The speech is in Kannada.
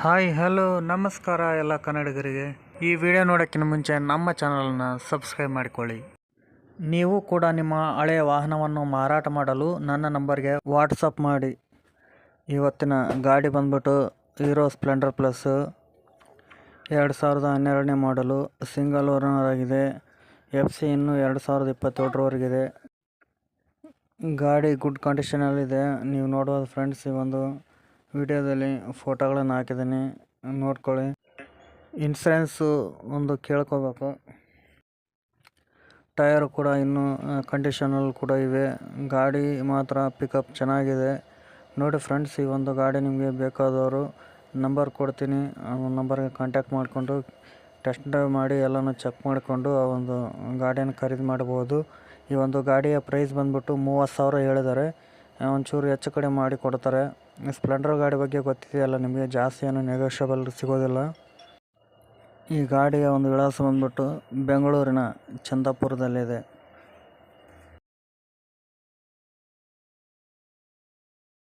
ಹಾಯ್, ಹಲೋ, ನಮಸ್ಕಾರ ಎಲ್ಲ ಕನ್ನಡಿಗರಿಗೆ. ಈ ವಿಡಿಯೋ ನೋಡೋಕ್ಕಿಂತ ಮುಂಚೆ ನಮ್ಮ ಚಾನಲನ್ನು ಸಬ್ಸ್ಕ್ರೈಬ್ ಮಾಡಿಕೊಳ್ಳಿ. ನೀವು ಕೂಡ ನಿಮ್ಮ ಹಳೆಯ ವಾಹನವನ್ನು ಮಾರಾಟ ಮಾಡಲು ನನ್ನ ನಂಬರ್ಗೆ ವಾಟ್ಸಪ್ ಮಾಡಿ. ಇವತ್ತಿನ ಗಾಡಿ ಬಂದ್ಬಿಟ್ಟು ಹೀರೋ ಸ್ಪ್ಲೆಂಡರ್ ಪ್ಲಸ್ ಎರಡು ಸಾವಿರದ ಹನ್ನೆರಡನೇ ಮಾಡಲು ಸಿಂಗಲ್ ಓನರ್ ಆಗಿದೆ. ಎಫ್ ಸಿ ಇನ್ನು ಎರಡು ಸಾವಿರದ ಇಪ್ಪತ್ತೇಳರವರೆಗಿದೆ ಗಾಡಿ ಗುಡ್ ಕಂಡೀಷನಲ್ಲಿದೆ ನೀವು ನೋಡ್ಬೋದು ಫ್ರೆಂಡ್ಸ್ ಈ ಒಂದು ವಿಡಿಯೋದಲ್ಲಿ ಫೋಟೋಗಳನ್ನು ಹಾಕಿದ್ದೀನಿ. ನೋಡ್ಕೊಳ್ಳಿ. ಇನ್ಸೂರೆನ್ಸು ಒಂದು ಕೇಳ್ಕೋಬೇಕು. ಟಯರ್ ಕೂಡ ಇನ್ನೂ ಕಂಡೀಷನಲ್ಲಿ ಕೂಡ ಇವೆ. ಗಾಡಿ ಮಾತ್ರ ಪಿಕಪ್ ಚೆನ್ನಾಗಿದೆ. ನೋಡಿ ಫ್ರೆಂಡ್ಸ್ ಈ ಒಂದು ಗಾಡಿ ನಿಮಗೆ ಬೇಕಾದವರು ನಂಬರ್ ಕೊಡ್ತೀನಿ. ಆ ನಂಬರ್ಗೆ ಕಾಂಟ್ಯಾಕ್ಟ್ ಮಾಡಿಕೊಂಡು ಟೆಸ್ಟ್ ಡ್ರೈವ್ ಮಾಡಿ ಎಲ್ಲನೂ ಚೆಕ್ ಮಾಡಿಕೊಂಡು ಆ ಒಂದು ಗಾಡಿಯನ್ನು ಖರೀದಿ ಮಾಡ್ಬೋದು. ಈ ಒಂದು ಗಾಡಿಯ ಪ್ರೈಸ್ ಬಂದ್ಬಿಟ್ಟು ಮೂವತ್ತು ಸಾವಿರ ಹೇಳಿದ್ದಾರೆ. ಒಂಚೂರು ಹೆಚ್ಚು ಕಡಿಮೆ ಮಾಡಿ ಕೊಡ್ತಾರೆ. ಸ್ಪ್ಲೆಂಡರ್ ಗಾಡಿ ಬಗ್ಗೆ ಗೊತ್ತಿದೆಯಲ್ಲ, ನಿಮಗೆ ಜಾಸ್ತಿ ಏನು ನೆಗೋಷಿಯಬಲ್ ಸಿಗೋದಿಲ್ಲ. ಈ ಗಾಡಿಯ ಒಂದು ವಿಳಾಸ ಬಂದ್ಬಿಟ್ಟು ಬೆಂಗಳೂರಿನ ಚಂದಾಪುರದಲ್ಲಿದೆ.